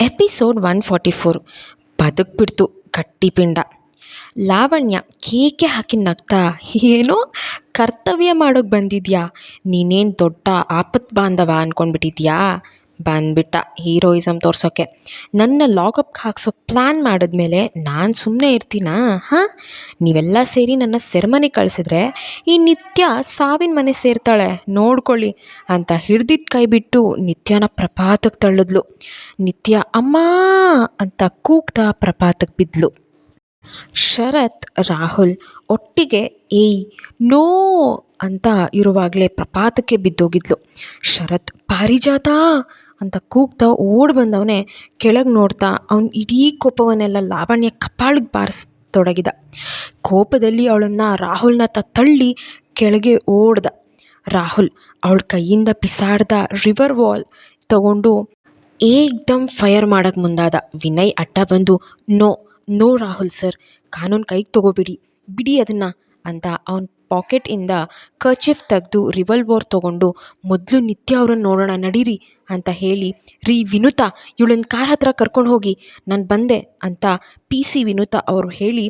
Episode one forty four ಬದುಕ್ಬಿಡ್ತು ಕಟ್ಟಿಪಿಂಡ ಲಾವಣ್ಯ ಕೇಕೆ ಹಾಕಿ ನಗ್ತಾ, ಏನೋ ಕರ್ತವ್ಯ ಮಾಡೋಕ್ಕೆ ಬಂದಿದ್ಯಾ? ನೀನೇನು ದೊಡ್ಡ ಆಪತ್ ಬಾಂಧವ ಅಂದ್ಕೊಂಡ್ಬಿಟ್ಟಿದ್ಯಾ ಬಂದ್ಬಿಟ್ಟ ಹೀರೋಯಿಸಮ್ ತೋರ್ಸೋಕ್ಕೆ ನನ್ನ ಲಾಕಪ್ಗೆ ಹಾಕ್ಸೋ ಪ್ಲ್ಯಾನ್ ಮಾಡಿದ್ಮೇಲೆ ನಾನು ಸುಮ್ಮನೆ ಇರ್ತೀನಾ? ಹಾಂ? ನೀವೆಲ್ಲ ಸೇರಿ ನನ್ನ ಸೆರೆಮನೆ ಕಳಿಸಿದ್ರೆ ಈ ನಿತ್ಯ ಸಾವಿನ ಮನೆ ಸೇರ್ತಾಳೆ, ನೋಡ್ಕೊಳ್ಳಿ ಅಂತ ಹಿಡ್ದಿದ್ದ ಕೈ ಬಿಟ್ಟು ನಿತ್ಯನ ಪ್ರಪಾತಕ್ಕೆ ತಳ್ಳಿದ್ಲು. ನಿತ್ಯ, ಅಮ್ಮ! ಅಂತ ಕೂಗ್ತಾ ಪ್ರಪಾತಕ್ಕೆ ಬಿದ್ಲು. ಶರತ್, ರಾಹುಲ್, ಒಟ್ಟಿಗೆ ಏಯ್, ನೋ! ಅಂತ ಇರುವಾಗಲೇ ಪ್ರಪಾತಕ್ಕೆ ಬಿದ್ದೋಗಿದ್ಲು. ಶರತ್, ಪಾರಿಜಾತ! ಅಂತ ಕೂಗ್ತಾ ಓಡಿ ಬಂದವನೇ ಕೆಳಗೆ ನೋಡ್ತಾ ಅವ್ನ ಇಡೀ ಕೋಪವನ್ನೆಲ್ಲ ಲಾವಣ್ಯ ಕಪಾಳಿಗೆ ಬಾರಿಸ್ತೊಡಗಿದ ಕೋಪದಲ್ಲಿ ಅವಳನ್ನು ರಾಹುಲ್ನ ತಳ್ಳಿ ಕೆಳಗೆ ಓಡ್ದ. ರಾಹುಲ್ ಅವಳ ಕೈಯಿಂದ ಪಿಸಾಡ್ದ ರಿವರ್ ವಾಲ್ ತಗೊಂಡು ಏಕ್ದಮ್ ಫೈರ್ ಮಾಡೋಕ್ಕೆ ಮುಂದಾದ. ವಿನಯ್ ಅಡ್ಡ ಬಂದು, ನೋ ನೋ ರಾಹುಲ್ ಸರ್, ಕಾನೂನು ಕೈಗೆ ತಗೋಬಿಡಿ, ಬಿಡಿ ಅದನ್ನು, ಅಂತ ಅವನ ಪಾಕೆಟಿಂದ ಕರ್ಚಿಫ್ ತೆಗೆದು ರಿವಲ್ವರ್ ತಗೊಂಡು, ಮೊದಲು ನಿತ್ಯ ಅವ್ರನ್ನ ನೋಡೋಣ, ನಡೀರಿ ಅಂತ ಹೇಳಿ, ರೀ, ವಿನುತಾ, ಇವಳನ್ನ ಕಾರ್ ಹತ್ರ ಕರ್ಕೊಂಡು ಹೋಗಿ, ನಾನು ಬಂದೆ ಅಂತ ಪಿ ಸಿ ವಿನುತಾ ಅವರು ಹೇಳಿ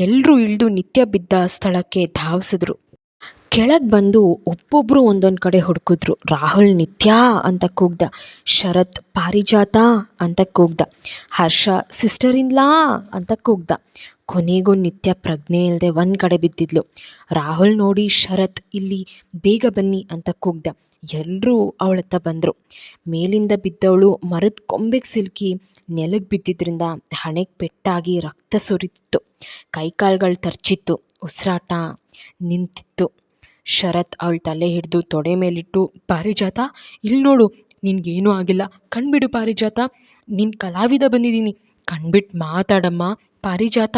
ಎಲ್ಲರೂ ಇಳಿದು ನಿತ್ಯ ಬಿದ್ದ ಸ್ಥಳಕ್ಕೆ ಧಾವಿಸಿದ್ರು. ಕೆಳಗೆ ಬಂದು ಒಬ್ಬೊಬ್ಬರು ಒಂದೊಂದು ಕಡೆ ಹುಡುಕಿದ್ರು, ರಾಹುಲ್ ನಿತ್ಯ ಅಂತ ಕೂಗ್ದ, ಶರತ್ ಪಾರಿಜಾತ ಅಂತ ಕೂಗ್ದ, ಹರ್ಷ ಸಿಸ್ಟರ್ ಇನ್ಲಾ ಅಂತ ಕೂಗ್ದ ಕೊನೆಗೂ ನಿತ್ಯ ಪ್ರಜ್ಞೆ ಇಲ್ಲದೆ ಒಂದು ಕಡೆ ಬಿದ್ದಿದ್ಲು. ರಾಹುಲ್ ನೋಡಿ, ಶರತ್, ಇಲ್ಲಿ ಬೇಗ ಬನ್ನಿ ಅಂತ ಕೂಗ್ದ. ಎಲ್ಲರೂ ಅವಳತ್ತ ಬಂದರು. ಮೇಲಿಂದ ಬಿದ್ದವಳು ಮರದ ಕೊಂಬೆಗೆ ಸಿಲುಕಿ ನೆಲಕ್ಕೆ ಬಿದ್ದಿದ್ದರಿಂದ ಹಣೆಗೆ ಪೆಟ್ಟಾಗಿ ರಕ್ತ ಸುರಿತಿತ್ತು. ಕೈಕಾಲುಗಳು ತರ್ಚಿತ್ತು, ಉಸಿರಾಟ ನಿಂತಿತ್ತು. ಶರತ್ ಅವಳ ತಲೆ ಹಿಡಿದು ತೊಡೆ ಮೇಲಿಟ್ಟು, ಪಾರಿಜಾತ ಇಲ್ಲಿ ನೋಡು, ನಿನಗೇನೂ ಆಗಿಲ್ಲ. ಕಣ್ಬಿಡು ಪಾರಿಜಾತ ನಿನ್ನ ಕಲಾವಿದ ಬಂದಿದ್ದೀನಿ. ಕಣ್ಬಿಟ್ಟು ಮಾತಾಡಮ್ಮ. ಪಾರಿಜಾತ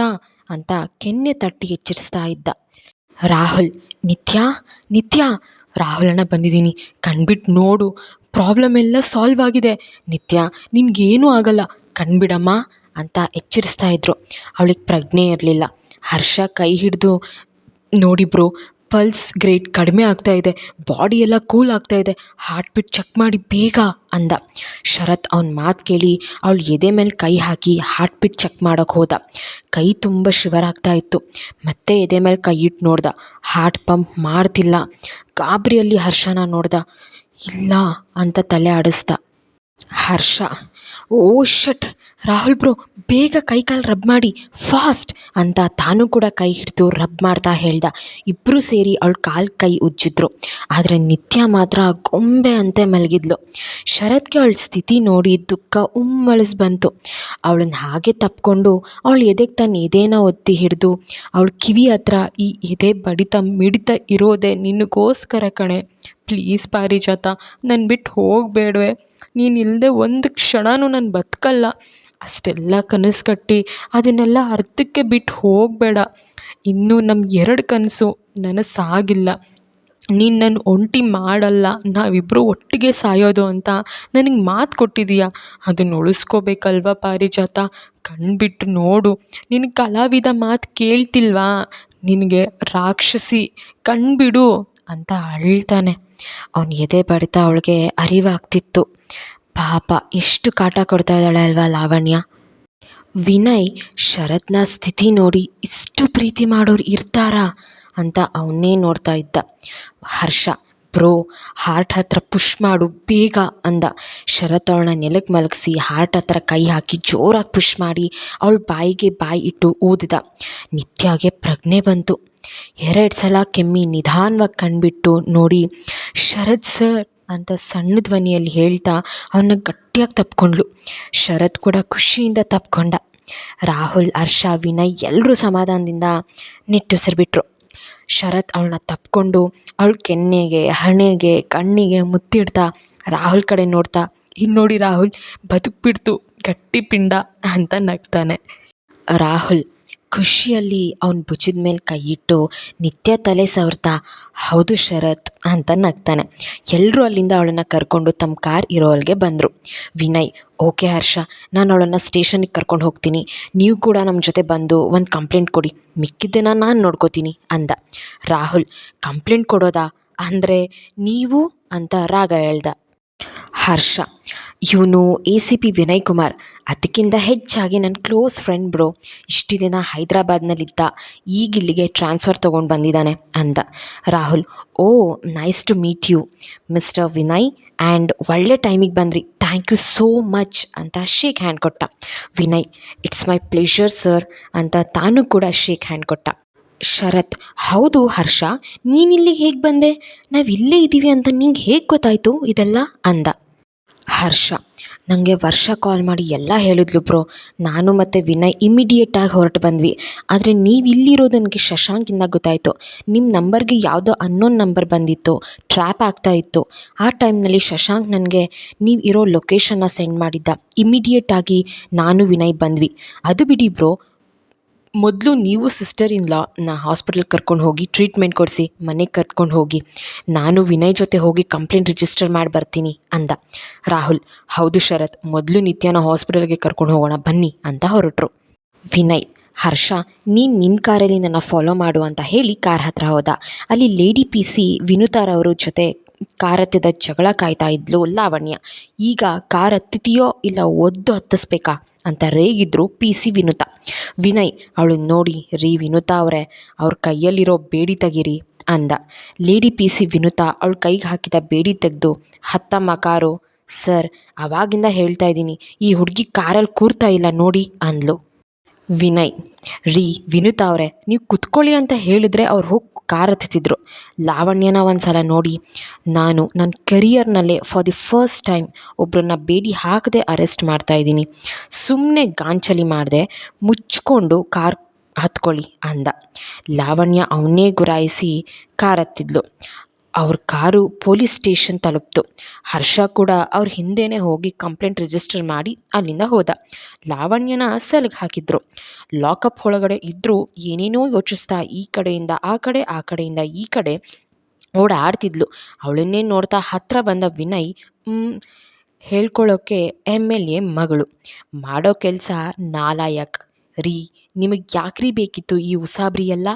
ಅಂತ ಕೆನ್ನೆ ತಟ್ಟಿ ಎಚ್ಚರಿಸ್ತಾ ಇದ್ದ. ರಾಹುಲ್, ನಿತ್ಯ ನಿತ್ಯ, ರಾಹುಲಣ್ಣ ಬಂದಿದ್ದೀನಿ. ಕಣ್ಬಿಟ್ಟು ನೋಡು, ಪ್ರಾಬ್ಲಮ್ ಎಲ್ಲ ಸಾಲ್ವ್ ಆಗಿದೆ. ನಿತ್ಯ, ನಿನಗೇನೂ ಆಗಲ್ಲ. ಕಣ್ಬಿಡಮ್ಮ ಅಂತ ಎಚ್ಚರಿಸ್ತಾ ಇದ್ರು. ಅವಳಿಗೆ ಪ್ರಜ್ಞೆ ಇರಲಿಲ್ಲ. ಹರ್ಷ ಕೈ ಹಿಡಿದು, ನೋಡಿ ಬ್ರೋ ಪಲ್ಸ್ ಗ್ರೇಟ್ ಕಡಿಮೆ ಆಗ್ತಾ ಇದೆ ಬಾಡಿ ಎಲ್ಲ ಕೂಲ್ ಆಗ್ತಾ ಇದೆ ಹಾರ್ಟ್ ಬೀಟ್ ಚೆಕ್ ಮಾಡಿ ಬೇಗ ಅಂದ. ಶರತ್ ಅವನ ಮಾತು ಕೇಳಿ ಅವಳು ಎದೆ ಮೇಲೆ ಕೈ ಹಾಕಿ ಹಾರ್ಟ್ ಬೀಟ್ ಚೆಕ್ ಮಾಡೋಕ್ಕೆ ಹೋದ. ಕೈ ತುಂಬ ಶಿವರ್ ಆಗ್ತಾ ಇತ್ತು. ಮತ್ತೆ ಎದೆ ಮೇಲೆ ಕೈ ಇಟ್ಟು ನೋಡ್ದ. ಹಾರ್ಟ್ ಪಂಪ್ ಮಾಡ್ತಿಲ್ಲ. ಗಾಬರಿಯಲ್ಲಿ ಹರ್ಷನ ನೋಡ್ದ. ಇಲ್ಲ ಅಂತ ತಲೆ ಆಡಿಸ್ದ. Harsha, oh shut, Rahul bro, ಬೇಗ ಕೈ ಕಾಲು ರಬ್ ಮಾಡಿ, ಫಾಸ್ಟ್ ಅಂತ ತಾನು ಕೂಡ ಕೈ ಹಿಡಿದು ರಬ್ ಮಾಡ್ತಾ ಹೇಳ್ದ. ಇಬ್ಬರು ಸೇರಿ ಅವ್ಳ ಕಾಲು ಕೈ ಉಜ್ಜಿದ್ರು. ಆದರೆ ನಿತ್ಯ ಮಾತ್ರ ಗೊಂಬೆ ಅಂತೆ ಮಲಗಿದ್ಲು. ಶರತ್ಗೆ ಅವಳ ಸ್ಥಿತಿ ನೋಡಿ ದುಃಖ ಉಮ್ಮಳಿಸ್ ಬಂತು. ಅವಳನ್ನ ಹಾಗೆ ತಪ್ಕೊಂಡು ಅವಳ ಎದೆಗೆ ತನ್ನ ಎದೆನ ಒತ್ತಿ ಹಿಡಿದು, ಅವಳ ಕಿವಿ ಹತ್ರ ಈ ಎದೆ ಬಡಿತ ಮಿಡಿತ ಇರೋದೆ ನಿನಗೋಸ್ಕರ ಕಣೆ. ಪ್ಲೀಸ್ ಪಾರಿಜಾತ ನನ್ನ ಬಿಟ್ಟು ಹೋಗಬೇಡ್ವೆ. ನೀನು ಇಲ್ಲದೆ ಒಂದು ಕ್ಷಣವೂ ನಾನು ಬದುಕಲ್ಲ. ಅಷ್ಟೆಲ್ಲ ಕನಸು ಕಟ್ಟಿ ಅದನ್ನೆಲ್ಲ ಅರ್ಧಕ್ಕೆ ಬಿಟ್ಟು ಹೋಗಬೇಡ. ಇನ್ನೂ ನಮ್ಮ ಎರಡು ಕನಸು ನನಸಾಗಿಲ್ಲ. ನೀನು ನನ್ನ ಒಂಟಿ ಮಾಡಲ್ಲ. ನಾವಿಬ್ಬರು ಒಟ್ಟಿಗೆ ಸಾಯೋದು ಅಂತ ನನಗೆ ಮಾತು ಕೊಟ್ಟಿದ್ದೀಯ ಅದನ್ನು ಉಳಿಸ್ಕೋಬೇಕಲ್ವ ಪಾರಿಜಾತ? ಕಣ್ಬಿಟ್ಟು ನೋಡು. ನಿನ್ನ ಕಲಾವಿದ ಮಾತು ಕೇಳ್ತಿಲ್ವಾ? ನಿನಗೆ ರಾಕ್ಷಸಿ ಕಣ್ಬಿಡು ಅಂತ ಅಳ್ತಾನೆ. ಅವನ ಎದೆ ಬಡಿತ ಅವಳಿಗೆ ಅರಿವಾಗ್ತಿತ್ತು. ಪಾಪ ಎಷ್ಟು ಕಾಟ ಕೊಡ್ತಾ ಇದ್ದಾಳೆ ಅಲ್ವಾ ಲಾವಣ್ಯ? ವಿನಯ್, ಶರತ್ನ ಸ್ಥಿತಿ ನೋಡಿ ಇಷ್ಟು ಪ್ರೀತಿ ಮಾಡೋರು ಇರ್ತಾರಾ ಅಂತ ಅವನ್ನೇ ನೋಡ್ತಾ ಇದ್ದ. ಹರ್ಷ, ಬ್ರೋ, ಹಾರ್ಟ್ ಹತ್ರ ಪುಷ್ ಮಾಡು, ಬೇಗ ಅಂದ. ಶರತ್ ಅವಳನ್ನ ನೆಲಕ್ಕೆ ಮಲಗಿಸಿ ಹಾರ್ಟ್ ಹತ್ರ ಕೈ ಹಾಕಿ ಜೋರಾಗಿ ಪುಷ್ ಮಾಡಿ ಅವಳ ಬಾಯಿಗೆ ಬಾಯಿ ಇಟ್ಟು ಊದಿದ. ನಿತ್ಯಾಗೆ ಪ್ರಜ್ಞೆ ಬಂತು. ಎರಡು ಸಲ ಕೆಮ್ಮಿ ನಿಧಾನವಾಗಿ ಕಣ್ಬಿಟ್ಟು ನೋಡಿ ಶರತ್ ಸರ್ ಅಂತ ಸಣ್ಣ ಧ್ವನಿಯಲ್ಲಿ ಹೇಳ್ತಾ ಅವನ್ನ ಗಟ್ಟಿಯಾಗಿ ತಪ್ಕೊಂಡ್ಳು ಶರತ್ ಕೂಡ ಖುಷಿಯಿಂದ ತಪ್ಕೊಂಡ. ರಾಹುಲ್, ಹರ್ಷ, ವಿನಯ್ ಎಲ್ಲರೂ ಸಮಾಧಾನದಿಂದ ನಿಟ್ಟುಸಿರು ಶರತ್ ಅವಳನ್ನ ತಪ್ಕೊಂಡು ಅವಳ ಕೆನ್ನೆಗೆ, ಹಣೆಗೆ, ಕಣ್ಣಿಗೆ ಮುತ್ತಿಡ್ತಾ ರಾಹುಲ್ ಕಡೆ ನೋಡ್ತಾ ಇನ್ನು ನೋಡಿ ರಾಹುಲ್, ಬದುಕ್ಬಿಡ್ತು, ಗಟ್ಟಿ ಪಿಂಡ ಅಂತ ನಗ್ತಾನೆ. ರಾಹುಲ್ ಖುಷಿಯಲ್ಲಿ ಅವನ ಭುಜದ ಮೇಲೆ ಕೈ ಇಟ್ಟು ನಿತ್ಯ ತಲೆ ಸವರ್ತಾ, ಹೌದು ಶರತ್ ಅಂತ ನಗ್ತಾನೆ. ಎಲ್ಲರೂ ಅಲ್ಲಿಂದ ಅವಳನ್ನು ಕರ್ಕೊಂಡು ತಮ್ಮ ಕಾರ್ ಇರೋಲ್ಗೆ ಬಂದರು. ವಿನಯ್, ಓಕೆ ಹರ್ಷ, ನಾನು ಅವಳನ್ನು ಸ್ಟೇಷನಿಗೆ ಕರ್ಕೊಂಡು ಹೋಗ್ತೀನಿ. ನೀವು ಕೂಡ ನಮ್ಮ ಜೊತೆ ಬಂದು ಒಂದು ಕಂಪ್ಲೇಂಟ್ ಕೊಡಿ. ಮಿಕ್ಕಿದ್ದನ್ನು ನಾನು ನೋಡ್ಕೋತೀನಿ ಅಂದ. ರಾಹುಲ್, ಕಂಪ್ಲೇಂಟ್ ಕೊಡೋದಾ? ಅಂದರೆ ನೀವು? ಅಂತ ರಾಗ ಹೇಳ್ದ. ಹರ್ಷ, ಇವನು A C P Vinay Kumar. ಅದಕ್ಕಿಂತ ಹೆಚ್ಚಾಗಿ ನನ್ನ ಕ್ಲೋಸ್ ಫ್ರೆಂಡ್ ಬ್ರೋ. ಇಷ್ಟು ದಿನ ಹೈದ್ರಾಬಾದ್ನಲ್ಲಿದ್ದ. ಈಗ ಇಲ್ಲಿಗೆ ಟ್ರಾನ್ಸ್ಫರ್ ತೊಗೊಂಡು ಬಂದಿದ್ದಾನೆ, ಅಂದ. Rahul, oh, nice to meet you. Mister Vinay and ಒಳ್ಳೆ ಟೈಮಿಗೆ ಬಂದ್ರಿ. ಥ್ಯಾಂಕ್ ಯು ಸೋ ಮಚ್, ಅಂತ ಶೇಕ್ ಹ್ಯಾಂಡ್ ಕೊಟ್ಟ. Vinay, it's my pleasure sir, ಅಂತ ತಾನು ಕೂಡ ಶೇಕ್ ಹ್ಯಾಂಡ್ ಕೊಟ್ಟ. ಶರತ್, ಹೌದು ಹರ್ಷ ನೀನಿಲ್ಲಿಗೆ ಹೇಗೆ ಬಂದೆ? ನಾವು ಇಲ್ಲೇ ಇದ್ದೀವಿ ಅಂತ ನಿಂಗೆ ಹೇಗೆ ಗೊತ್ತಾಯಿತು ಇದೆಲ್ಲ? ಅಂದ. ಹರ್ಷ ನನಗೆ ವರ್ಷ ಕಾಲ್ ಮಾಡಿ ಎಲ್ಲ ಹೇಳಿದ್ಲು ಬ್ರೋ. ನಾನು ಮತ್ತು ವಿನಯ್ ಇಮಿಡಿಯೇಟಾಗಿ ಹೊರಟು ಬಂದ್ವಿ. ಆದರೆ ನೀವು ಇಲ್ಲಿರೋದು ನನಗೆ ಶಶಾಂಕಿಂದ ಗೊತ್ತಾಯಿತು. ನಿಮ್ಮ ನಂಬರ್ಗೆ ಯಾವುದೋ ಅನ್ನೋನ್ ನಂಬರ್ ಬಂದಿತ್ತು. ಟ್ರ್ಯಾಪ್ ಆಗ್ತಾ ಇತ್ತು. ಆ ಟೈಮ್ನಲ್ಲಿ ಶಶಾಂಕ್ ನನಗೆ, ನೀವು ಇರೋ ಲೊಕೇಶನ್ನ ಸೆಂಡ್ ಮಾಡಿದ್ದ. ಇಮಿಡಿಯೇಟಾಗಿ ನಾನು ವಿನಯ್ ಬಂದ್ವಿ. ಅದು ಬಿಡಿ ಬ್ರೋ. ಮೊದಲು ನೀವು ಸಿಸ್ಟರ್ ಇನ್ ಲಾ ನಾ ಹಾಸ್ಪಿಟಲ್ಗೆ ಕರ್ಕೊಂಡು ಹೋಗಿ ಟ್ರೀಟ್ಮೆಂಟ್ ಕೊಡಿಸಿ, ಮನೆಗೆ ಕರ್ಕೊಂಡು ಹೋಗಿ. ನಾನು ವಿನಯ್ ಜೊತೆ ಹೋಗಿ ಕಂಪ್ಲೇಂಟ್ ರಿಜಿಸ್ಟರ್ ಮಾಡಿ ಬರ್ತೀನಿ ಅಂದ. ರಾಹುಲ್, ಹೌದು ಶರತ್, ಮೊದಲು ನಿತ್ಯನ ಹಾಸ್ಪಿಟಲ್ಗೆ ಕರ್ಕೊಂಡು ಹೋಗೋಣ ಬನ್ನಿ ಅಂತ ಹೊರಟರು. ವಿನಯ್, ಹರ್ಷ, ನೀನು ನಿನ್ನ ಕಾರಲ್ಲಿ ನನ್ನ ಫಾಲೋ ಮಾಡು ಅಂತ ಹೇಳಿ ಕಾರ್ ಹತ್ರ ಹೋದ. ಅಲ್ಲಿ ಲೇಡಿ ಪಿ ಸಿ ವಿನುತಾರವರು ಜೊತೆ ಕಾರ್ ಹತ್ತಿದ ಜಗಳ ಕಾಯ್ತಾ ಇದ್ಲು ಲಾವಣ್ಯ. ಈಗ ಕಾರ್ ಹತ್ತಿದೆಯೋ ಇಲ್ಲ ಒದ್ದು ಹತ್ತಿಸ್ಬೇಕಾ? ಅಂತ ರೇಗಿದ್ರು ಪಿ ಸಿ ವಿನುತ. ವಿನಯ್, ಅವಳು ನೋಡಿ ರೀ ವಿನುತಾ ಅವರೇ, ಅವ್ರ ಕೈಯಲ್ಲಿರೋ ಬೇಡಿ ತೆಗೀರಿ ಅಂದ. ಲೇಡಿ ಪಿ ಸಿ ವಿನುತಾ ಅವಳ ಕೈಗೆ ಹಾಕಿದ ಬೇಡಿ ತೆಗೆದು, ಹತ್ತಮ್ಮ ಕಾರು, ಸರ್, ಅವಾಗಿಂದ ಹೇಳ್ತಾ ಇದ್ದೀನಿ, ಈ ಹುಡುಗಿ ಕಾರಲ್ಲಿ ಕೂರ್ತಾ ಇಲ್ಲ ನೋಡಿ ಅಂದ್ಲು. ವಿನಯ್, ರೀ, ವಿನುತಾ ಅವರೇ, ನೀವು ಕುತ್ಕೊಳ್ಳಿ ಅಂತ ಹೇಳಿದ್ರೆ ಅವ್ರು ಹೋಗಿ ಕಾರ್ ಹತ್ತಿದ್ರು. ಲಾವಣ್ಯನ ಒಂದು ಸಲ ನೋಡಿ. ನಾನು ನನ್ನ ಕೆರಿಯರ್ನಲ್ಲೇ ಫಾರ್ ದಿ ಫಸ್ಟ್ ಟೈಮ್ ಒಬ್ಬರನ್ನ ಬೇಡಿ ಹಾಕದೆ ಅರೆಸ್ಟ್ ಮಾಡ್ತಾ ಇದ್ದೀನಿ. ಸುಮ್ಮನೆ ಗಾಂಚಲಿ ಮಾಡಿದೆ, ಮುಚ್ಕೊಂಡು ಕಾರ್ ಹತ್ಕೊಳ್ಳಿ ಅಂದ. ಲಾವಣ್ಯ ಅವನ್ನೇ ಗುರಾಯಿಸಿ ಕಾರ್ ಹತ್ತಿದ್ಲು. ಅವ್ರ ಕಾರು ಪೊಲೀಸ್ ಸ್ಟೇಷನ್ ತಲುಪ್ತು. ಹರ್ಷ ಕೂಡ ಅವ್ರ ಹಿಂದೆನೆ ಹೋಗಿ ಕಂಪ್ಲೇಂಟ್ ರಿಜಿಸ್ಟರ್ ಮಾಡಿ ಅಲ್ಲಿಂದ ಹೋದ. ಲಾವಣ್ಯನ ಸೆಲ್ಗೆ ಹಾಕಿದ್ರು. ಲಾಕಪ್ ಒಳಗಡೆ ಇದ್ದರೂ ಏನೇನೋ ಯೋಚಿಸ್ತಾ ಈ ಕಡೆಯಿಂದ, ಆ ಕಡೆ, ಆ ಕಡೆಯಿಂದ, ಈ ಕಡೆ ಓಡಾಡ್ತಿದ್ಲು. ಅವಳನ್ನೇ ನೋಡ್ತಾ ಹತ್ತಿರ ಬಂದ ವಿನಯ್ ಹೇಳ್ಕೊಳ್ಳೋಕೆ ಹೇಳ್ಕೊಳ್ಳೋಕ್ಕೆ ಎಂ ಎಲ್ ಎ ಮಗಳು. ಮಾಡೋ ಕೆಲಸ ನಾಲಾಯಕ್. ರೀ, ನಿಮಗೆ ಯಾಕ್ರಿ ಬೇಕಿತ್ತು ಈ ಉಸಾಬ್ರಿ ಎಲ್ಲ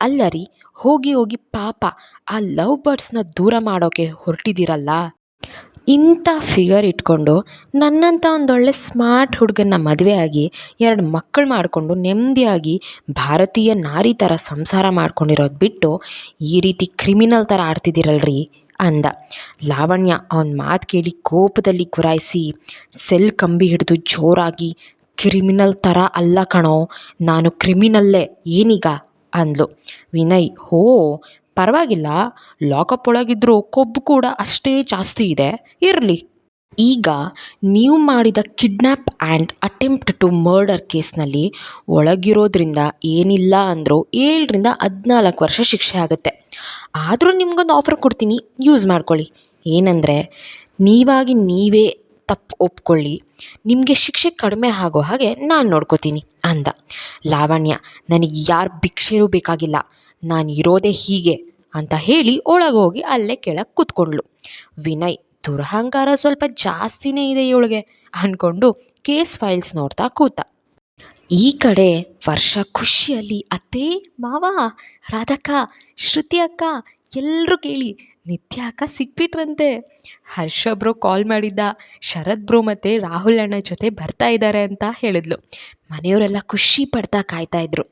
ಅಲ್ಲ ರೀ, ಹೋಗಿ ಹೋಗಿ ಪಾಪ ಆ ಲವ್ ಬರ್ಡ್ಸ್ನ ದೂರ ಮಾಡೋಕ್ಕೆ ಹೊರಟಿದ್ದೀರಲ್ಲ? ಇಂಥ ಫಿಗರ್ ಇಟ್ಕೊಂಡು ನನ್ನಂಥ ಒಂದೊಳ್ಳೆ ಸ್ಮಾರ್ಟ್ ಹುಡುಗನ ಮದುವೆ ಆಗಿ ಎರಡು ಮಕ್ಕಳು ಮಾಡಿಕೊಂಡು ನೆಮ್ಮದಿಯಾಗಿ ಭಾರತೀಯ ನಾರಿ ಥರ ಸಂಸಾರ ಮಾಡ್ಕೊಂಡಿರೋದು ಬಿಟ್ಟು ಈ ರೀತಿ ಕ್ರಿಮಿನಲ್ ಥರ ಆಡ್ತಿದ್ದೀರಲ್ರಿ ಅಂದ. ಲಾವಣ್ಯ ಅವನ ಮಾತು ಕೇಳಿ ಕೋಪದಲ್ಲಿ ಗುರಾಯಿಸಿ ಸೆಲ್ ಕಂಬಿ ಹಿಡಿದು ಜೋರಾಗಿ ಕ್ರಿಮಿನಲ್ ಥರ ಅಲ್ಲ ಕಣೋ. ನಾನು ಕ್ರಿಮಿನಲ್ಲೇ ಏನೀಗ? ಅಂದಳು ವಿನಯ್, ಹೋ, ಪರವಾಗಿಲ್ಲ. ಲಾಕಪ್ ಒಳಗಿದ್ರೂ ಕೊಬ್ಬು ಕೂಡ ಅಷ್ಟೇ ಜಾಸ್ತಿ ಇದೆ. ಇರಲಿ. ಈಗ ನೀವು ಮಾಡಿದ kidnap and attempt to murder ಕೇಸ್ನಲ್ಲಿ ಒಳಗಿರೋದ್ರಿಂದ ಏನಿಲ್ಲ ಅಂದರೂ ಏಳರಿಂದ ಹದಿನಾಲ್ಕು ವರ್ಷ ಶಿಕ್ಷೆ ಆಗುತ್ತೆ. ಆದರೂ ನಿಮಗೊಂದು ಆಫರ್ ಕೊಡ್ತೀನಿ. ಯೂಸ್ ಮಾಡ್ಕೊಳ್ಳಿ. ಏನಂದರೆ, ನೀವಾಗಿ ನೀವೇ ತಪ್ಪು ಒಪ್ಕೊಳ್ಳಿ. ನಿಮಗೆ ಶಿಕ್ಷೆ ಕಡಿಮೆ ಆಗೋ ಹಾಗೆ ನಾನು ನೋಡ್ಕೋತೀನಿ ಅಂದ. ಲಾವಣ್ಯ, ನನಗೆ ಯಾರು ಭಿಕ್ಷೆನೂ ಬೇಕಾಗಿಲ್ಲ. ನಾನು ಇರೋದೇ ಹೀಗೆ ಅಂತ ಹೇಳಿ ಒಳಗೆ ಹೋಗಿ ಅಲ್ಲೇ ಕೆಳಗೆ ಕೂತ್ಕೊಂಡ್ಳು. ವಿನಯ್, ದುರಹಂಕಾರ ಸ್ವಲ್ಪ ಜಾಸ್ತಿನೇ ಇದೆ ಇವಳಿಗೆ ಅಂದ್ಕೊಂಡು ಕೇಸ್ ಫೈಲ್ಸ್ ನೋಡ್ತಾ ಕೂತ. ಈ ಕಡೆ ವರ್ಷ ಖುಷಿಯಲ್ಲಿ, ಅತ್ತೆ, ಮಾವ, ರಾಧಕ್ಕ, ಶ್ರುತಿ ಅಕ್ಕ ಎಲ್ಲರೂ ಕೇಳಿ ನಿತ್ಯ ಅಕ್ಕ ಸಿಕ್ಬಿಟ್ರಂತೆ. ಹರ್ಷ ಬ್ರೋ ಕಾಲ್ ಮಾಡಿದ್ದ, ಶರತ್ ಬ್ರೋ ಮತ್ತು ರಾಹುಲ್ ಅಣ್ಣ ಜೊತೆ ಬರ್ತಾ ಇದ್ದಾರೆ ಅಂತ ಹೇಳಿದ್ಲು. ಮನೆಯವರೆಲ್ಲ ಖುಷಿ ಪಡ್ತಾ ಕಾಯ್ತಾ ಇದ್ರು.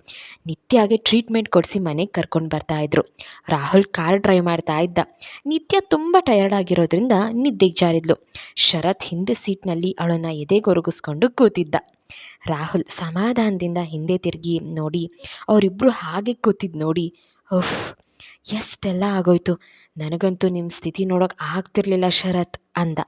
ನಿತ್ಯಾಗೆ ಟ್ರೀಟ್ಮೆಂಟ್ ಕೊಡಿಸಿ ಮನೆಗೆ ಕರ್ಕೊಂಡು ಬರ್ತಾ ಇದ್ರು. ರಾಹುಲ್ ಕಾರ್ ಡ್ರೈವ್ ಮಾಡ್ತಾ ಇದ್ದ. ನಿತ್ಯ ತುಂಬ ಟಯರ್ಡ್ ಆಗಿರೋದ್ರಿಂದ ನಿದ್ದೆಗೆ ಜಾರಿದ್ಲು. ಶರತ್ ಹಿಂದೆ ಸೀಟ್ನಲ್ಲಿ ಅವಳನ್ನು ಎದೆಗೊರಗಿಸ್ಕೊಂಡು ಕೂತಿದ್ದ. ರಾಹುಲ್ ಸಮಾಧಾನದಿಂದ ಹಿಂದೆ ತಿರುಗಿ ನೋಡಿ ಅವರಿಬ್ಬರು ಹಾಗೆ ಕೂತಿದ್ದು ನೋಡಿ, ಉಫ್, ಎಷ್ಟೆಲ್ಲ ಆಗೋಯ್ತು. ನನಗಂತೂ ನಿಮ್ಮ ಸ್ಥಿತಿ ನೋಡೋಕೆ ಆಗ್ತಿರ್ಲಿಲ್ಲ ಶರತ್ ಅಂದ.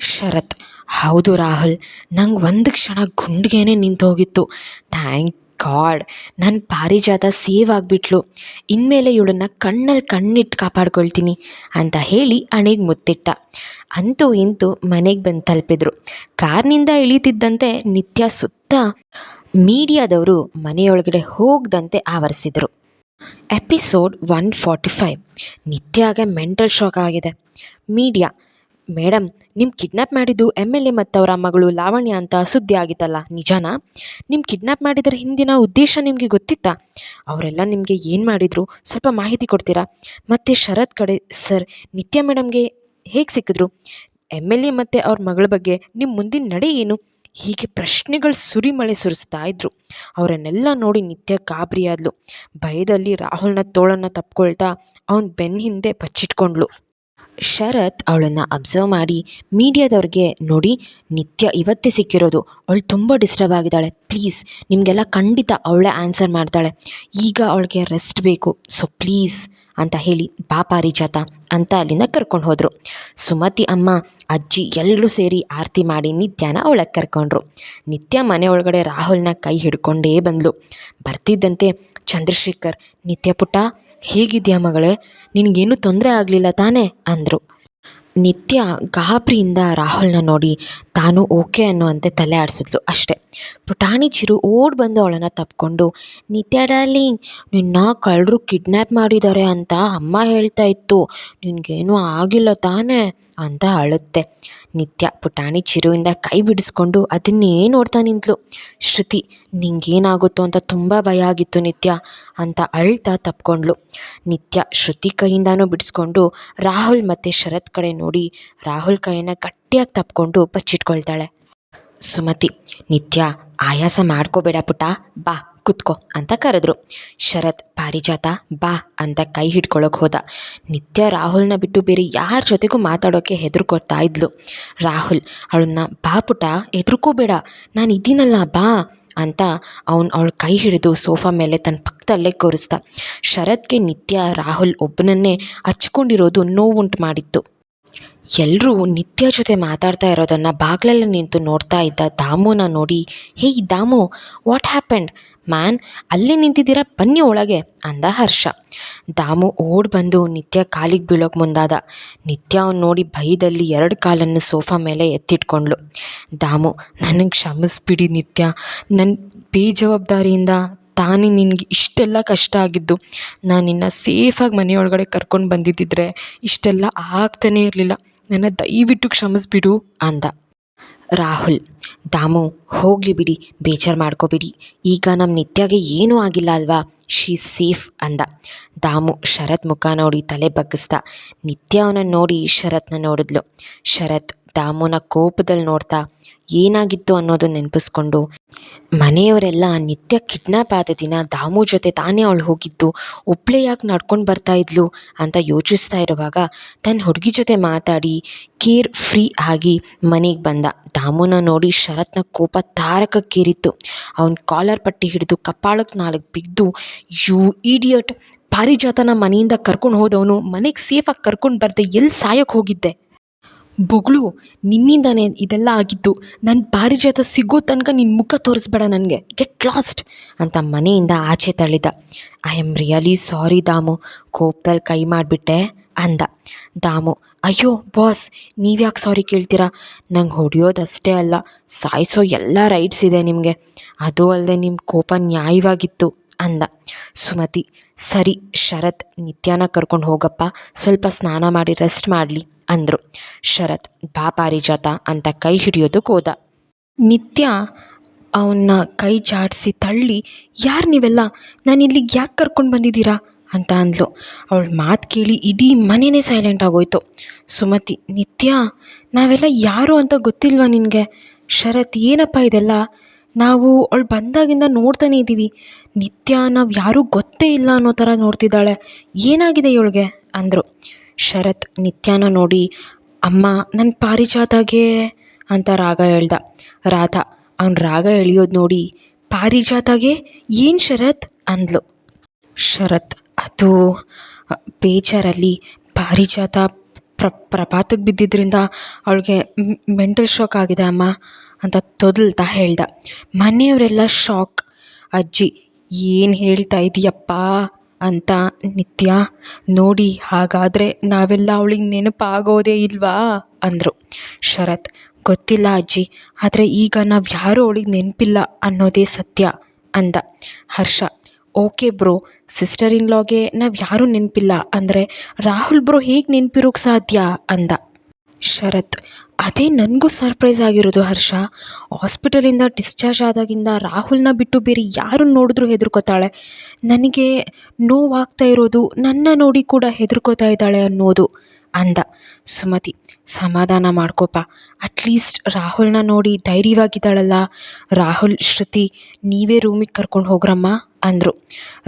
ಶರತ್, ಹೌದು ರಾಹುಲ್, ನಂಗೆ ಒಂದು ಕ್ಷಣ ಗುಂಡಿಗೆನೇ ನಿಂತೋಗಿತ್ತು. ಥ್ಯಾಂಕ್ ಗಾಡ್ ನನ್ನ ಪಾರಿಜಾತ ಸೇವ್ ಆಗಿಬಿಟ್ಲು. ಇನ್ಮೇಲೆ ಇವಳನ್ನು ಕಣ್ಣಲ್ಲಿ ಕಣ್ಣಿಟ್ಟು ಕಾಪಾಡ್ಕೊಳ್ತೀನಿ ಅಂತ ಹೇಳಿ ಅಣೆಗೆ ಮುತ್ತಿಟ್ಟ. ಅಂತೂ ಇಂತೂ ಮನೆಗೆ ಬಂದು ತಲುಪಿದ್ರು. ಕಾರ್ನಿಂದ ಇಳಿತಿದ್ದಂತೆ ನಿತ್ಯ ಸುತ್ತ ಮೀಡಿಯಾದವರು ಮನೆಯೊಳಗಡೆ ಹೋಗದಂತೆ ಆವರಿಸಿದರು. Episode one forty five. ನಿತ್ಯಾಗೆ mental shock ಆಗಿದೆ. ಮೀಡಿಯಾ ಮೇಡಮ್ ನಿಮ್ಮ ಕಿಡ್ನಾಪ್ ಮಾಡಿದ್ದು ಎಂ ಎಲ್ ಎ ಮತ್ತವರ ಮಗಳು ಲಾವಣ್ಯ ಅಂತ ಸುದ್ದಿ ಆಗಿತ್ತಲ್ಲ, ನಿಜನಾ? ನಿಮ್ಮ ಕಿಡ್ನಾಪ್ ಮಾಡಿದರ ಹಿಂದಿನ ಉದ್ದೇಶ ನಿಮಗೆ ಗೊತ್ತಿತ್ತಾ? ಅವರೆಲ್ಲ ನಿಮಗೆ ಏನು ಮಾಡಿದರು? ಸ್ವಲ್ಪ ಮಾಹಿತಿ ಕೊಡ್ತೀರಾ? ಮತ್ತು ಶರತ್ ಕಡೆ, ಸರ್, ನಿತ್ಯ ಮೇಡಮ್ಗೆ ಹೇಗೆ ಸಿಕ್ಕಿದ್ರು? ಎಂ ಎಲ್ ಎ ಮತ್ತು ಅವ್ರ ಮಗಳ ಬಗ್ಗೆ ನಿಮ್ಮ ಮುಂದಿನ ನಡೆ ಏನು? ಹೀಗೆ ಪ್ರಶ್ನೆಗಳು ಸುರಿಮಳೆ ಸುರಿಸ್ತಾ ಇದ್ರು. ಅವರನ್ನೆಲ್ಲ ನೋಡಿ ನಿತ್ಯ ಗಾಬರಿಯಾದ್ಲು. ಭಯದಲ್ಲಿ ರಾಹುಲ್ನ ತೋಳನ್ನು ತಪ್ಕೊಳ್ತಾ ಅವನ ಬೆನ್ನ ಹಿಂದೆ ಬಚ್ಚಿಟ್ಕೊಂಡ್ಳು ಶರತ್ ಅವಳನ್ನು ಅಬ್ಸರ್ವ್ ಮಾಡಿ ಮೀಡಿಯಾದವ್ರಿಗೆ ನೋಡಿ, ನಿತ್ಯ ಇವತ್ತೇ ಸಿಕ್ಕಿರೋದು. ಅವಳು ತುಂಬ ಡಿಸ್ಟರ್ಬ್ ಆಗಿದ್ದಾಳೆ. ಪ್ಲೀಸ್, ನಿಮಗೆಲ್ಲ ಖಂಡಿತ ಅವಳೇ ಆನ್ಸರ್ ಮಾಡ್ತಾಳೆ. ಈಗ ಅವಳಿಗೆ ರೆಸ್ಟ್ ಬೇಕು. ಸೊ ಪ್ಲೀಸ್ ಅಂತ ಹೇಳಿ ಬಾ ಪಾರಿಜಾತ ಅಂತ ಅಲ್ಲಿಂದ ಕರ್ಕೊಂಡು ಹೋದರು. ಸುಮತಿ ಅಮ್ಮ, ಅಜ್ಜಿ ಎಲ್ಲರೂ ಸೇರಿ ಆರತಿ ಮಾಡಿ ನಿತ್ಯನ ಒಳಗೆ ಕರ್ಕೊಂಡ್ರು. ನಿತ್ಯ ಮನೆ ಒಳಗಡೆ ರಾಹುಲ್ನ ಕೈ ಹಿಡ್ಕೊಂಡೇ ಬಂದಳು ಬರ್ತಿದ್ದಂತೆ, ಚಂದ್ರಶೇಖರ್, ನಿತ್ಯ ಪುಟ್ಟ, ಹೇಗಿದ್ಯಾ ಮಗಳೇ? ನಿನಗೇನು ತೊಂದರೆ ಆಗಲಿಲ್ಲ ತಾನೇ? ಅಂದರು. ನಿತ್ಯ ಗಾಬರಿಯಿಂದ ರಾಹುಲ್ನ ನೋಡಿ ತಾನು ಓಕೆ ಅನ್ನುವಂತೆ ತಲೆ ಆಡಿಸಿದ್ಲು ಅಷ್ಟೆ. ಪುಟಾಣಿ ಚಿರು ಓಡ್ ಬಂದು ಅವಳನ್ನು ತಪ್ಕೊಂಡು, ನಿತ್ಯ ಡಾರ್ಲಿಂಗ್, ನಿನ್ನ ಕಳ್ಳರು ಕಿಡ್ನ್ಯಾಪ್ ಮಾಡಿದ್ದಾರೆ ಅಂತ ಅಮ್ಮ ಹೇಳ್ತಾ ಇತ್ತು. ನಿನಗೇನೂ ಆಗಿಲ್ಲ ತಾನೇ. ಅಂತ ಅಳುತ್ತೆ. ನಿತ್ಯ ಪುಟಾಣಿ ಚಿರುವಿಂದ ಕೈ ಬಿಡಿಸ್ಕೊಂಡು ಅದನ್ನೇ ನೋಡ್ತಾ ನಿಂತಳು ಶ್ರುತಿ, ನಿಂಗೇನಾಗುತ್ತೋ ಅಂತ ತುಂಬ ಭಯ ಆಗಿತ್ತು ನಿತ್ಯ ಅಂತ ಅಳ್ತಾ ತಪ್ಕೊಂಡ್ಳು ನಿತ್ಯ ಶ್ರುತಿ ಕೈಯಿಂದನೂ ಬಿಡಿಸ್ಕೊಂಡು ರಾಹುಲ್ ಮತ್ತು ಶರತ್ ಕಡೆ ನೋಡಿ ರಾಹುಲ್ ಕೈಯನ್ನು ಗಟ್ಟಿಯಾಗಿ ತಪ್ಕೊಂಡು ಬಚ್ಚಿಟ್ಕೊಳ್ತಾಳೆ. ಸುಮತಿ, ನಿತ್ಯ ಆಯಾಸ ಮಾಡ್ಕೋಬೇಡ ಪುಟ, ಬಾ. ಕುತ್ಕೋ ಅಂತ ಕರೆದ್ರು. ಶರತ್, ಪಾರಿಜಾತ, ಬಾ ಅಂತ ಕೈ ಹಿಡ್ಕೊಳಕ್ಕೆ ಹೋದ. ನಿತ್ಯ ರಾಹುಲ್ನ ಬಿಟ್ಟು ಬೇರೆ ಯಾರ ಜೊತೆಗೂ ಮಾತಾಡೋಕ್ಕೆ ಹೆದರ್ಕೊಳ್ತಾ ಇದ್ಲು. ರಾಹುಲ್, ಅವಳನ್ನ ಬಾ ಪುಟ ಹೆದರ್ಕೋಬೇಡ. ನಾನು ಇದ್ದೀನಲ್ಲ ಬಾ ಅಂತ ಅವನು ಅವಳ ಕೈ ಹಿಡಿದು ಸೋಫಾ ಮೇಲೆ ತನ್ನ ಪಕ್ಕದಲ್ಲೇ ಕೂರಿಸ್ದ. ಶರತ್ಗೆ ನಿತ್ಯ ರಾಹುಲ್ ಒಬ್ಬನನ್ನೇ ಹಚ್ಕೊಂಡಿರೋದು ನೋವುಂಟು ಮಾಡಿತ್ತು. ಎಲ್ಲರೂ ನಿತ್ಯ ಜೊತೆ ಮಾತಾಡ್ತಾ ಇರೋದನ್ನು ಬಾಗ್ಲಲ್ಲಿ ನಿಂತು ನೋಡ್ತಾ ಇದ್ದ ದಾಮುನ ನೋಡಿ hey Damu what happened man, ಅಲ್ಲಿ ನಿಂತಿದ್ದೀರಾ? ಬನ್ನಿ ಒಳಗೆ, ಅಂದ ಹರ್ಷ. ದಾಮು ಓಡ್ ಬಂದು ನಿತ್ಯ ಕಾಲಿಗೆ ಬೀಳೋಕೆ ಮುಂದಾದ. ನಿತ್ಯ ಅವ್ನು ನೋಡಿ ಭಯದಲ್ಲಿ ಎರಡು ಕಾಲನ್ನು ಸೋಫಾ ಮೇಲೆ ಎತ್ತಿಟ್ಕೊಂಡ್ಳು ದಾಮು ನನಗೆ ಕ್ಷಮಿಸ್ಬಿಡಿ ನಿತ್ಯ. ನನ್ನ ಬೇಜವಾಬ್ದಾರಿಯಿಂದ ತಾನೇ ನಿನಗೆ ಇಷ್ಟೆಲ್ಲ ಕಷ್ಟ ಆಗಿದ್ದು, ನಾನು ನಿನ್ನ ಸೇಫಾಗಿ ಮನೆಯೊಳಗಡೆ ಕರ್ಕೊಂಡು ಬಂದಿದ್ದಿದ್ರೆ ಇಷ್ಟೆಲ್ಲ ಆಗ್ತಾನೇ ಇರಲಿಲ್ಲ. ನನ್ನ ದಯವಿಟ್ಟು ಕ್ಷಮಿಸ್ಬಿಡು ಅಂದ. ರಾಹುಲ್, ದಾಮು, ಹೋಗಲಿ ಬಿಡಿ, ಬೇಜಾರು ಮಾಡ್ಕೋಬಿಡಿ. ಈಗ ನಮ್ಮ ನಿತ್ಯಾಗೆ ಏನೂ ಆಗಿಲ್ಲ ಅಲ್ವಾ? ಶೀ ಸೇಫ್ ಅಂದ. ದಾಮು ಶರತ್ ಮುಖ ನೋಡಿ ತಲೆ ಬಗ್ಗಿಸ್ದ. ನಿತ್ಯ ಅವನನ್ನು ನೋಡಿ ಶರತ್ನ ನೋಡಿದ್ಲು. ಶರತ್ ದಾಮುನ ಕೋಪದಲ್ಲಿ ನೋಡ್ತಾ ಏನಾಗಿತ್ತು ಅನ್ನೋದು ನೆನಪಿಸ್ಕೊಂಡು ಮನೆಯವರೆಲ್ಲ ನಿತ್ಯ ಕಿಡ್ನಾಪ್ ಆದ ದಿನ ದಾಮು ಜೊತೆ ತಾನೇ ಅವಳು ಹೋಗಿದ್ದು ಒಬ್ಬಳೇ ಯಾಕೆ ನಡ್ಕೊಂಡು ಬರ್ತಾ ಇದ್ಲು ಅಂತ ಯೋಚಿಸ್ತಾ ಇರುವಾಗ ತನ್ನ ಹುಡುಗಿ ಜೊತೆ ಮಾತಾಡಿ ಕೇರ್ ಫ್ರೀ ಆಗಿ ಮನೆಗೆ ಬಂದ. ದಾಮುನ ನೋಡಿ ಶರತ್ನ ಕೋಪ ತಾರಕಕ್ಕೇರಿತ್ತು. ಅವನ ಕಾಲರ್ ಪಟ್ಟಿ ಹಿಡಿದು ಕಪಾಳಕ್ಕೆ ನಾಲ್ಕು ಬಿದ್ದು, ಯು ಇಡಿಯಟ್, ಪಾರಿಜಾತನ ಮನೆಯಿಂದ ಕರ್ಕೊಂಡು ಹೋದವನು, ಮನೆಗೆ ಸೇಫಾಗಿ ಕರ್ಕೊಂಡು ಬರ್ದೆ ಎಲ್ಲಿ ಸಾಯಕ್ಕೆ ಹೋಗಿದ್ದೆ? ಬೊಗಳು, ನಿನ್ನಿಂದಾನೇ ಇದೆಲ್ಲ ಆಗಿದ್ದು. ನನ್ನ ಪಾರಿಜಾತ ಸಿಗೋ ತನಕ ನಿನ್ನ ಮುಖ ತೋರಿಸ್ಬೇಡ ನನಗೆ. ಗೆಟ್ ಲಾಸ್ಟ್ ಅಂತ ಮನೆಯಿಂದ ಆಚೆ ತಳ್ಳಿದ. I am really sorry Damu. ಕೋಪದಲ್ಲಿ ಕೈ ಮಾಡಿಬಿಟ್ಟೆ ಅಂದ. ದಾಮು, ಅಯ್ಯೋ ಬಾಸ್ ನೀವ್ಯಾಕೆ ಸಾರಿ ಕೇಳ್ತೀರಾ? ನಂಗೆ ಹೊಡೆಯೋದಷ್ಟೇ ಅಲ್ಲ. ಸಾಯಿಸೋ ಎಲ್ಲ ರೈಟ್ಸ್ ಇದೆ ನಿಮಗೆ. ಅದು ಅಲ್ಲದೆ ನಿಮ್ಮ ಕೋಪ ನ್ಯಾಯವಾಗಿತ್ತು, ಅಂದ. ಸುಮತಿ ಸರಿ, ಶರತ್, ನಿತ್ಯಾನ ಕರ್ಕೊಂಡು ಹೋಗಪ್ಪ. ಸ್ವಲ್ಪ ಸ್ನಾನ ಮಾಡಿ ರೆಸ್ಟ್ ಮಾಡಲಿ, ಅಂದರು. ಶರತ್, ಬಾ ಪಾರಿಜಾತ ಅಂತ ಕೈ ಹಿಡಿಯೋದಕ್ಕೆ ಹೋದ. ನಿತ್ಯ ಅವನ್ನ ಕೈ ಜಾಡಿಸಿ ತಳ್ಳಿ, ಯಾರು ನೀವೆಲ್ಲ? ನಾನು ಇಲ್ಲಿಗೆ ಯಾಕೆ ಕರ್ಕೊಂಡು ಬಂದಿದ್ದೀರಾ? ಅಂತ ಅಂದ್ಲು. ಅವಳ ಮಾತು ಕೇಳಿ ಇಡೀ ಮನೆಯೇ ಸೈಲೆಂಟ್ ಆಗೋಯ್ತು. ಸುಮತಿ, ನಿತ್ಯ, ನಾವೆಲ್ಲ ಯಾರು ಅಂತ ಗೊತ್ತಿಲ್ವಾ ನಿನಗೆ? ಶರತ್, ಏನಪ್ಪ ಇದೆಲ್ಲ? ನಾವು ಅವಳು ಬಂದಾಗಿಂದ ನೋಡ್ತಾನೆ ಇದ್ದೀವಿ ನಿತ್ಯ ನಾವು ಯಾರೂ ಗೊತ್ತೇ ಇಲ್ಲ ಅನ್ನೋ ಥರ ನೋಡ್ತಿದ್ದಾಳೆ. ಏನಾಗಿದೆ ಇವಳಿಗೆ? ಅಂದರು. ಶರತ್ ನಿತ್ಯನ ನೋಡಿ, ಅಮ್ಮ ನನ್ನ ಪಾರಿಜಾತಗೆ ಅಂತ ರಾಗ ಹೇಳ್ದ. ರಾಧಾ, ಅವ್ನ ರಾಗ ಎಳಿಯೋದು ನೋಡಿ, ಪಾರಿಜಾತಗೆ? ಏನು ಶರತ್? ಅಂದ್ಲು. ಶರತ್, ಅದು ಬೇಜಾರಲ್ಲಿ ಪಾರಿಜಾತ ಪ್ರ ಪ್ರಪಾತಕ್ಕೆ ಬಿದ್ದಿದ್ದರಿಂದ ಅವಳಿಗೆ ಮೆಂಟಲ್ ಶಾಕ್ ಆಗಿದೆ ಅಮ್ಮ ಅಂತ ತೊದಲ್ತಾ ಹೇಳ್ದ. ಮನೆಯವರೆಲ್ಲ ಶಾಕ್. ಅಜ್ಜಿ, ಏನು ಹೇಳ್ತಾ ಇದೀಯಪ್ಪ ಅಂತ ನಿತ್ಯ, ನೋಡಿ ಹಾಗಾದರೆ ನಾವೆಲ್ಲ ಅವಳಿಗೆ ನೆನಪಾಗೋದೇ ಇಲ್ವಾ ಅಂದರು. ಶರತ್, ಗೊತ್ತಿಲ್ಲ ಅಜ್ಜಿ, ಆದರೆ ಈಗ ನಾವು ಯಾರೂ ಅವಳಿಗೆ ನೆನಪಿಲ್ಲ ಅನ್ನೋದೇ ಸತ್ಯ ಅಂದ. Harsha okay bro sister in ಲಾಗೆ ನಾವು ಯಾರೂ ನೆನಪಿಲ್ಲ, ಅಂದರೆ ರಾಹುಲ್ ಬ್ರೋ ಹೇಗೆ ನೆನಪಿರೋಕ್ಕೆ ಸಾಧ್ಯ ಅಂದ. ಶರತ್, ಅದೇ ನನಗೂ ಸರ್ಪ್ರೈಸ್ ಆಗಿರೋದು ಹರ್ಷ. ಹಾಸ್ಪಿಟಲಿಂದ ಡಿಸ್ಚಾರ್ಜ್ ಆದಾಗಿಂದ ರಾಹುಲ್ನ ಬಿಟ್ಟು ಬೇರೆ ಯಾರು ನೋಡಿದ್ರೂ ಹೆದರ್ಕೋತಾಳೆ. ನನಗೆ ನೋವಾಗ್ತಾ ಇರೋದು ನನ್ನ ನೋಡಿ ಕೂಡ ಹೆದರ್ಕೋತಾ ಇದ್ದಾಳೆ ಅನ್ನೋದು ಅಂದ. ಸುಮತಿ, ಸಮಾಧಾನ ಮಾಡ್ಕೋಪ ಅಟ್ಲೀಸ್ಟ್ ರಾಹುಲ್ನ ನೋಡಿ ಧೈರ್ಯವಾಗಿದ್ದಾಳಲ್ಲ. ರಾಹುಲ್, ಶ್ರುತಿ, ನೀವೇ ರೂಮಿಗೆ ಕರ್ಕೊಂಡು ಹೋಗ್ರಮ್ಮ. ಅಂದರು.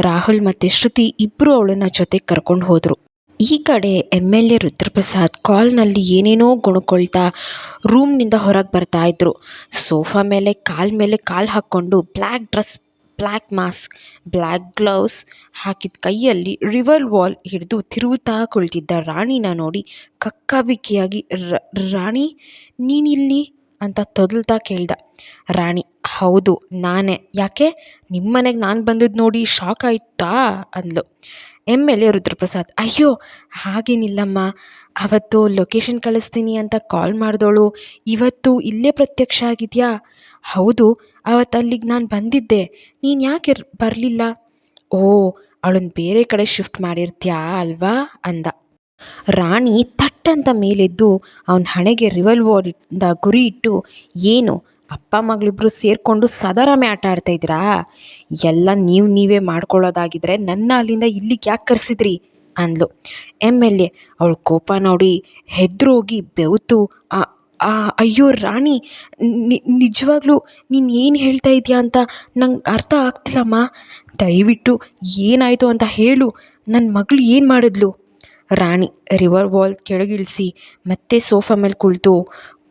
ರಾಹುಲ್ ಮತ್ತು ಶ್ರುತಿ ಇಬ್ಬರು ಅವಳನ್ನ ಜೊತೆಗೆ ಕರ್ಕೊಂಡು ಹೋದರು. ಈ ಕಡೆ ಎಂ ಎಲ್ ಎ ರುದ್ರಪ್ರಸಾದ್ ಕಾಲ್ನಲ್ಲಿ ಏನೇನೋ ಗುಣಕೊಳ್ತಾ ರೂಮ್ನಿಂದ ಹೊರಗೆ ಬರ್ತಾ ಇದ್ರು. ಸೋಫಾ ಮೇಲೆ, ಕಾಲ್ ಮೇಲೆ ಕಾಲು ಹಾಕ್ಕೊಂಡು black dress black mask black gloves ಹಾಕಿದ ಕೈಯಲ್ಲಿ ರಿವಲ್ವಾಲ್ ಹಿಡಿದು ತಿರುಗುತ್ತಾ ಕುಳಿತಿದ್ದ ರಾಣಿನ ನೋಡಿ ಕಕ್ಕಾವಿಕೆಯಾಗಿ ರಾಣಿ, ನೀನಿಲ್ಲಿ? ಅಂತ ತೊದಲ್ತಾ ಕೇಳ್ದ ರಾಣಿ. ಹೌದು, ನಾನೇ. ಯಾಕೆ? ನಿಮ್ಮನೆಗೆ ನಾನು ಬಂದದ್ದು ನೋಡಿ ಶಾಕ್ ಆಯ್ತಾ? ಅಂದ್ಲು. ಎಂ ಎಲ್ ಎ ರುದ್ರಪ್ರಸಾದ್, ಅಯ್ಯೋ, ಹಾಗೇನಿಲ್ಲಮ್ಮ. ಅವತ್ತು ಲೊಕೇಶನ್ ಕಳಿಸ್ತೀನಿ ಅಂತ ಕಾಲ್ ಮಾಡಿದವಳು ಇವತ್ತು ಇಲ್ಲೇ ಪ್ರತ್ಯಕ್ಷ ಆಗಿದೆಯಾ? ಹೌದು ಅವತ್ತು ಅಲ್ಲಿಗೆ ನಾನು ಬಂದಿದ್ದೆ. ನೀನು ಯಾಕೆ ಬರಲಿಲ್ಲ? ಓ ಅವಳನ್ನು ಬೇರೆ ಕಡೆ ಶಿಫ್ಟ್ ಮಾಡಿರ್ತೀಯಾ ಅಲ್ವಾ? ಅಂದ. ರಾಣಿ ತಟ್ಟಂತ ಮೇಲೆದ್ದು ಅವನ ಹಣೆಗೆ ರಿವಲ್ವರ್ ಇಂದ ಗುರಿ ಇಟ್ಟು, ಏನು? ಅಪ್ಪ ಮಗಳಿಬ್ಬರು ಸೇರಿಕೊಂಡು ಸದಾರಾಮೆ ಆಟ ಆಡ್ತಾ ಇದ್ದೀರಾ? ಎಲ್ಲ ನೀವು ನೀವೇ ಮಾಡ್ಕೊಳ್ಳೋದಾಗಿದ್ದರೆ ನನ್ನ ಅಲ್ಲಿಂದ ಇಲ್ಲಿಗೆ ಯಾಕೆ ಕರೆಸಿದ್ರಿ? ಅಂದ್ಲು. ಎಂ ಎಲ್ ಎ, ಅವಳ ಕೋಪ ನೋಡಿ ಹೆದ್ರೋಗಿ ಬೆವ್ತು ಅಯ್ಯೋ ರಾಣಿ ನಿಜವಾಗ್ಲೂ ನೀನು ಏನು ಹೇಳ್ತಾ ಇದೆಯಾ ಅಂತ ನಂಗೆ ಅರ್ಥ ಆಗ್ತಿಲ್ಲಮ್ಮ. ದಯವಿಟ್ಟು ಏನಾಯಿತು ಅಂತ ಹೇಳು. ನನ್ನ ಮಗಳು ಏನು ಮಾಡಿದ್ಲು? ರಾಣಿ ರಿವರ್ ವಾಲ್ ಕೆಳಗಿಳಿಸಿ ಮತ್ತೆ ಸೋಫಾ ಮೇಲೆ ಕುಳಿತು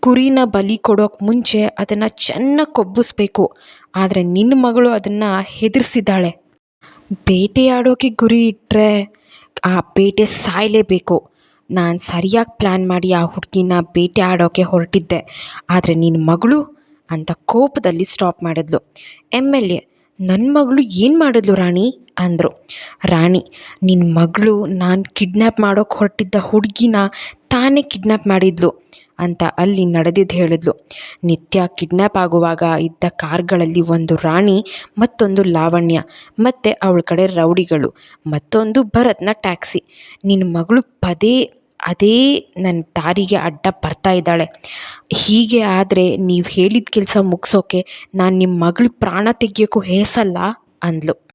ಕುರಿನ ಬಲಿ ಕೊಡೋಕೆ ಮುಂಚೆ ಅದನ್ನು ಚೆನ್ನಾಗಿ ಕೊಬ್ಬಿಸ್ಬೇಕು. ಆದರೆ ನಿನ್ನ ಮಗಳು ಅದನ್ನು ಹೆದರಿಸಿದ್ದಾಳೆ. ಬೇಟೆಯಾಡೋಕೆ ಗುರಿ ಇಟ್ಟರೆ ಆ ಬೇಟೆ ಸಾಯಲೇಬೇಕು. ನಾನು ಸರಿಯಾಗಿ ಪ್ಲ್ಯಾನ್ ಮಾಡಿ ಆ ಹುಡುಗಿನ ಬೇಟೆ ಆಡೋಕ್ಕೆ ಹೊರಟಿದ್ದೆ. ಆದರೆ ನಿನ್ನ ಮಗಳು ಅಂತ ಕೋಪದಲ್ಲಿ ಸ್ಟಾಪ್ ಮಾಡಿದ್ಲು. ಎಂ ಎಲ್ ಎ ನನ್ನ ಮಗಳು ಏನು ಮಾಡಿದ್ಲು ರಾಣಿ? ಅಂದರು. ರಾಣಿ ನಿನ್ನ ಮಗಳು ನಾನು ಕಿಡ್ನ್ಯಾಪ್ ಮಾಡೋಕೆ ಹೊರಟಿದ್ದ ಹುಡುಗಿನ ತಾನೇ ಕಿಡ್ನ್ಯಾಪ್ ಮಾಡಿದ್ಲು. ಅಂತ ಅಲ್ಲಿ ನಡೆದಿದ್ದು ಹೇಳಿದ್ಲು. ನಿತ್ಯ ಕಿಡ್ನ್ಯಾಪ್ ಆಗುವಾಗ ಇದ್ದ ಕಾರ್ಗಳಲ್ಲಿ ಒಂದು ರಾಣಿ, ಮತ್ತೊಂದು ಲಾವಣ್ಯ, ಮತ್ತು ಅವಳ ಕಡೆ ರೌಡಿಗಳು, ಮತ್ತೊಂದು ಭರತ್ನ ಟ್ಯಾಕ್ಸಿ. ನಿನ್ನ ಮಗಳು ಪದೇ, ಅದೇ ನನ್ನ ದಾರಿಗೆ ಅಡ್ಡ ಬರ್ತಾ ಇದ್ದಾಳೆ. ಹೀಗೆ ಆದರೆ ನೀವು ಹೇಳಿದ ಕೆಲಸ ಮುಗಿಸೋಕೆ ನಾನು ನಿಮ್ಮ ಮಗಳು ಪ್ರಾಣ ತೆಗಿಯೋಕ್ಕೂ ಹೇಸಲ್ಲ? ಅಂದ್ಲು.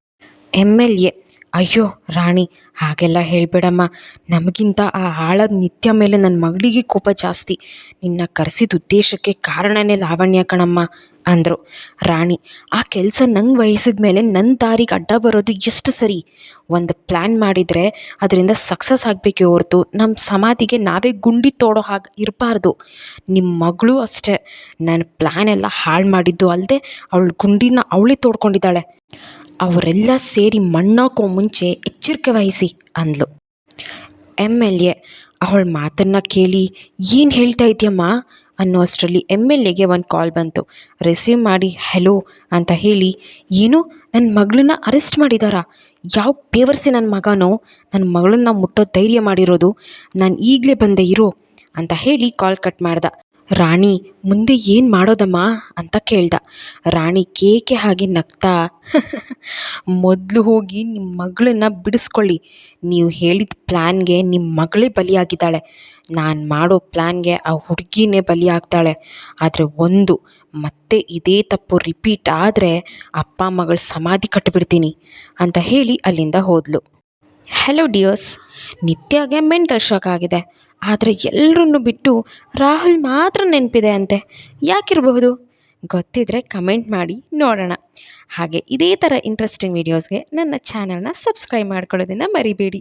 ಎಂ ಎಲ್ ಎ, ಅಯ್ಯೋ ರಾಣಿ ಹಾಗೆಲ್ಲ ಹೇಳಬೇಡಮ್ಮ. ನಮಗಿಂತ ಆ ಆಳದ ನಿತ್ಯ ಮೇಲೆ ನನ್ನ ಮಗಳಿಗೆ ಕೋಪ ಜಾಸ್ತಿ. ನಿನ್ನ ಕರೆಸಿದ ಉದ್ದೇಶಕ್ಕೆ ಕಾರಣನೇ ಲಾವಣ್ಯ ಕಣಮ್ಮ, ಅಂದರು. ರಾಣಿ, ಆ ಕೆಲಸ ನಂಗೆ ವಹಿಸಿದ ಮೇಲೆ ನನ್ನ ದಾರಿಗೆ ಅಡ್ಡ ಬರೋದು ಎಷ್ಟು ಸರಿ? ಒಂದು ಪ್ಲ್ಯಾನ್ ಮಾಡಿದರೆ ಅದರಿಂದ ಸಕ್ಸಸ್ ಆಗಬೇಕೇ ಹೊರತು ನಮ್ಮ ಸಮಾಧಿಗೆ ನಾವೇ ಗುಂಡಿ ತೋಡೋ ಹಾಗೆ ಇರಬಾರ್ದು. ನಿಮ್ಮ ಮಗಳು ಅಷ್ಟೇ. ನನ್ನ ಪ್ಲ್ಯಾನ್ ಎಲ್ಲ ಹಾಳು ಮಾಡಿದ್ದು ಅಲ್ಲದೆ ಅವಳು ಗುಂಡಿನ ಅವಳೇ ತೋಡ್ಕೊಂಡಿದ್ದಾಳೆ. ಅವರೆಲ್ಲ ಸೇರಿ ಮಣ್ಣಾಕೋ ಮುಂಚೆ ಎಚ್ಚರಿಕೆ ವಹಿಸಿ. ಅಂದ್ಲು. ಎಂ ಎಲ್ ಎ ಅವಳ ಮಾತನ್ನು ಕೇಳಿ ಏನು ಹೇಳ್ತಾ ಇದೆಯಮ್ಮ? ಅನ್ನೋ ಅಷ್ಟರಲ್ಲಿ ಎಂ ಎಲ್ ಎಗೆ ಒಂದು ಕಾಲ್ ಬಂತು. ರಿಸೀವ್ ಮಾಡಿ ಹೆಲೋ ಅಂತ ಹೇಳಿ, ಏನು? ನನ್ನ ಮಗಳನ್ನ ಅರೆಸ್ಟ್ ಮಾಡಿದಾರಾ. ಯಾವ ಪೇವರ್ಸಿ ನನ್ನ ಮಗನೋ? ನನ್ನ ಮಗಳನ್ನ ಮುಟ್ಟೋ ಧೈರ್ಯ ಮಾಡಿರೋದು. ನಾನು ಈಗಲೇ ಬಂದೆ ಇರೋ ಅಂತ ಹೇಳಿ ಕಾಲ್ ಕಟ್ ಮಾಡ್ದ. ರಾಣಿ, ಮುಂದೆ ಏನು ಮಾಡೋದಮ್ಮ? ಅಂತ ಕೇಳ್ದ. ರಾಣಿ ಕೇಕೆ ಹಾಗೆ ನಗ್ತಾ, ಮೊದಲು ಹೋಗಿ ನಿಮ್ಮ ಮಗಳನ್ನ ಬಿಡಿಸ್ಕೊಳ್ಳಿ. ನೀವು ಹೇಳಿದ ಪ್ಲ್ಯಾನ್ಗೆ ನಿಮ್ಮ ಮಗಳೇ ಬಲಿಯಾಗಿದ್ದಾಳೆ. ನಾನು ಮಾಡೋ ಪ್ಲ್ಯಾನ್ಗೆ ಆ ಹುಡುಗಿನೇ ಬಲಿಯಾಗ್ತಾಳೆ. ಆದರೆ ಒಂದು, ಮತ್ತೆ ಇದೇ ತಪ್ಪು ರಿಪೀಟ್ ಆದರೆ ಅಪ್ಪ, ಮಗಳ ಸಮಾಧಿ ಕಟ್ಟಿಬಿಡ್ತೀನಿ ಅಂತ ಹೇಳಿ ಅಲ್ಲಿಂದ ಹೋದ್ಲು. ಹಲೋ ಡಿಯರ್ಸ್ ನಿತ್ಯಾಗೆ ಮೆಂಟಲ್ ಶಾಕ್ ಆಗಿದೆ. ಆದರೆ ಎಲ್ಲರನ್ನು ಬಿಟ್ಟು ರಾಹುಲ್ ಮಾತ್ರ ನೆನಪಿದೆ ಅಂತೆ ಯಾಕಿರಬಹುದು? ಗೊತ್ತಿದ್ದರೆ ಕಮೆಂಟ್ ಮಾಡಿ ನೋಡೋಣ. ಹಾಗೆ ಇದೇ ಥರ ಇಂಟ್ರೆಸ್ಟಿಂಗ್ ವೀಡಿಯೋಸ್ಗೆ ನನ್ನ ಚಾನಲ್ನ ಸಬ್ಸ್ಕ್ರೈಬ್ ಮಾಡ್ಕೊಳ್ಳೋದನ್ನು ಮರಿಬೇಡಿ.